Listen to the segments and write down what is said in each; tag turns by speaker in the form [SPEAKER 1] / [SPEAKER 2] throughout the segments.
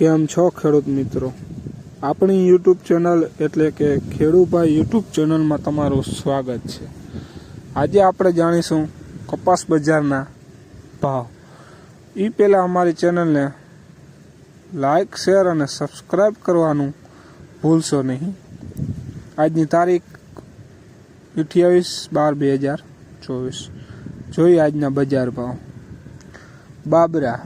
[SPEAKER 1] કેમ છો ખેડૂત મિત્રો? આપણી યુટ્યુબ ચેનલ એટલે કે ખેડૂભાઈ યુટ્યુબ ચેનલમાં તમારું સ્વાગત છે. આજે આપણે જાણીશું કપાસ બજારના ભાવ. એ પહેલાં અમારી ચેનલને લાઈક, શેર અને સબસ્ક્રાઈબ કરવાનું ભૂલશો નહીં. આજની તારીખ અઠ્યાવીસ બાર બે હજાર ચોવીસ. જોઈએ આજના બજાર ભાવ. બાબરા.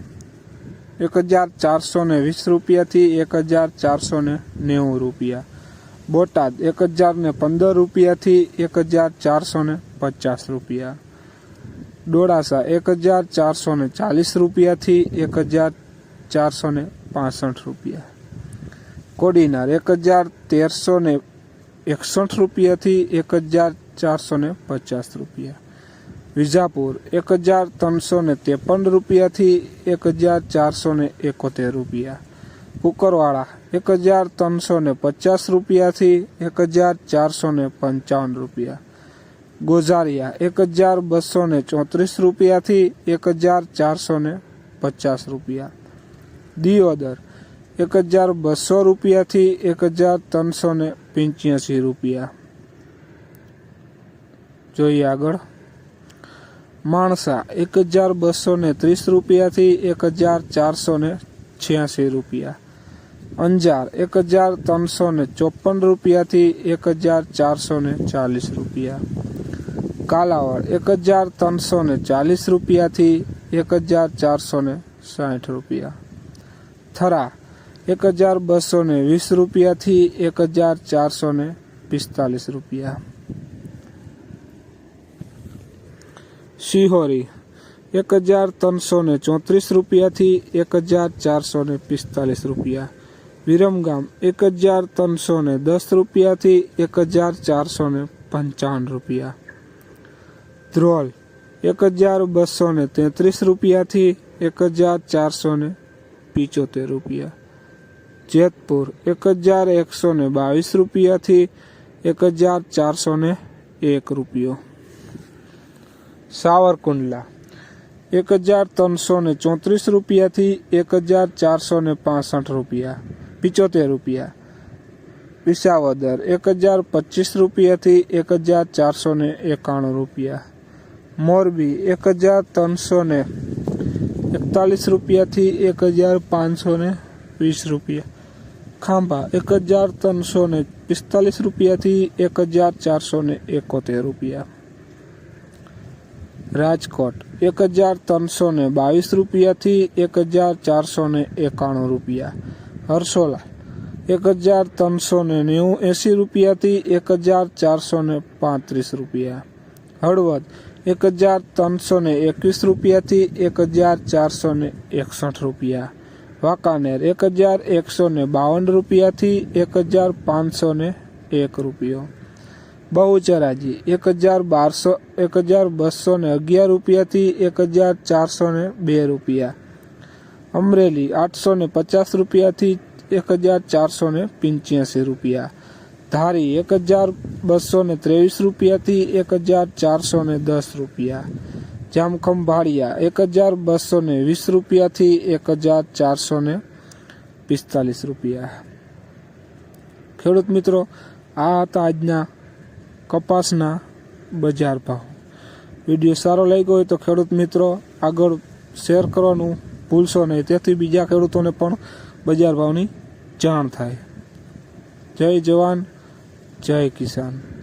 [SPEAKER 1] એક હજાર ચારસો ને વીસ રૂપિયાથી એક હજાર ચારસો ને નેવું રૂપિયા. બોટાદ એક હજાર ને પંદર રૂપિયાથી એક હજાર ચારસો ને પચાસ રૂપિયા. ડોળાસા એક હજાર ચારસો ને ચાલીસ રૂપિયાથી એક હજાર ચારસો ને પાસઠ રૂપિયા. કોડીનાર એક હજાર તેરસો ને એકસઠ રૂપિયાથી એક હજાર ચારસો ને પચાસ રૂપિયા. વિજાપુર એક હજાર ત્રણસો ને ત્રેપન રૂપિયાથી એક હજાર ચારસો ને એકોતેર રૂપિયા. કુકરવાળા એક હજાર ત્રણસો ને પચાસ રૂપિયાથી એક હજાર ચારસો ને પંચાવન રૂપિયા. ગોઝારિયા એક હજાર બસો ને ચોત્રીસ રૂપિયાથી એક હજાર ચારસો ને પચાસ રૂપિયા. દિયોદર એક હજાર બસો રૂપિયાથી એક હજાર ત્રણસો ને પંચ્યાસી રૂપિયા. જોઈએ આગળ. માણસા એક હજાર બસો ને ત્રીસ રૂપિયાથી એક હજાર ચારસો ને છ્યાસી રૂપિયા. અંજાર એક હજાર ત્રણસો ને ચોપન રૂપિયાથી એક હજાર ચારસો ને ચાલીસ રૂપિયા. કાલાવડ એક હજાર ત્રણસો ને ચાલીસ રૂપિયાથી એક હજાર ચારસો ને સાઠ રૂપિયા. થરા એક હજાર બસો ને વીસ રૂપિયાથી એક હજાર ચારસો ને પિસ્તાલીસ રૂપિયા. શિહોરી એક હજાર ત્રણસો ને ચોત્રીસ રૂપિયાથી એક હજાર ચારસો ને પિસ્તાલીસ રૂપિયા. વિરમગામ એક હજાર ત્રણસો ને દસ રૂપિયાથી એક હજાર ચારસો ને પંચાવન રૂપિયા. ધ્રોલ એક હજાર બસો ને તેત્રીસ રૂપિયાથી એક હજાર ચારસો ને પિચોતેર રૂપિયા. જેતપુર એક હજાર એકસો ને બાવીસ રૂપિયાથી એક હજાર ચારસો ને એક રૂપિયો. સાવરકુંડલા એક હજાર ત્રણસો ને ચોત્રીસ રૂપિયાથી એક હજાર ચારસો ને પાસઠ રૂપિયા પિચોતેર રૂપિયા વિસાવદર એક હજાર પચીસ રૂપિયાથી એક હજાર ચારસો ને એકાણું રૂપિયા મોરબી એક હજાર ત્રણસો ને એકતાલીસ રૂપિયાથી એક હજાર પાંચસો ને વીસ રૂપિયા ખાંભા એક હજાર ત્રણસો ને પિસ્તાલીસ રૂપિયાથી એક હજાર ચારસો ને એકોતેર રૂપિયા રાજકોટ. એક હજાર ત્રણસો ને બાવીસ રૂપિયાથી એક હજાર ચારસો ને એકાણું રૂપિયા. હર્ષોલા એક હજાર ત્રણસો ને નેવું એંસી રૂપિયાથી એક હજાર ચારસો ને પાંત્રીસ રૂપિયા. હળવદ. એક હજાર ત્રણસો ને એકવીસ રૂપિયાથી એક હજાર ચારસો ને એકસઠ રૂપિયા. વાંકાનેર. એક હજાર એકસો ને બાવન રૂપિયાથી એક હજાર પાંચસો ને એક રૂપિયો. બહુચરાજી. એક હજાર બારસો એક હજાર બસો ને અગિયાર રૂપિયાથી એક હજાર ચારસો ને બે રૂપિયા. અમરેલી આઠસો ને પચાસ રૂપિયાથી એક હજાર ચારસો ને પંચ્યાસી રૂપિયા. ધારી એક હજાર બસો ને ત્રેવીસ રૂપિયાથી એક હજાર ચારસો ને દસ રૂપિયા. જામખંભાળિયા એક હજાર બસો ને વીસ રૂપિયાથી એક હજાર ચારસો ને પિસ્તાલીસ રૂપિયા. ખેડૂત મિત્રો, આ હતા આજના કપાસના બજાર ભાવ. વીડિયો સારો લાગ્યો હોય તો ખેડૂત મિત્રો આગળ શેર કરવાનું ભૂલશો નહીં. તેથી બીજા ખેડૂતોને પણ બજાર ભાવની જાણ થાય. જય જવાન, જય કિસાન.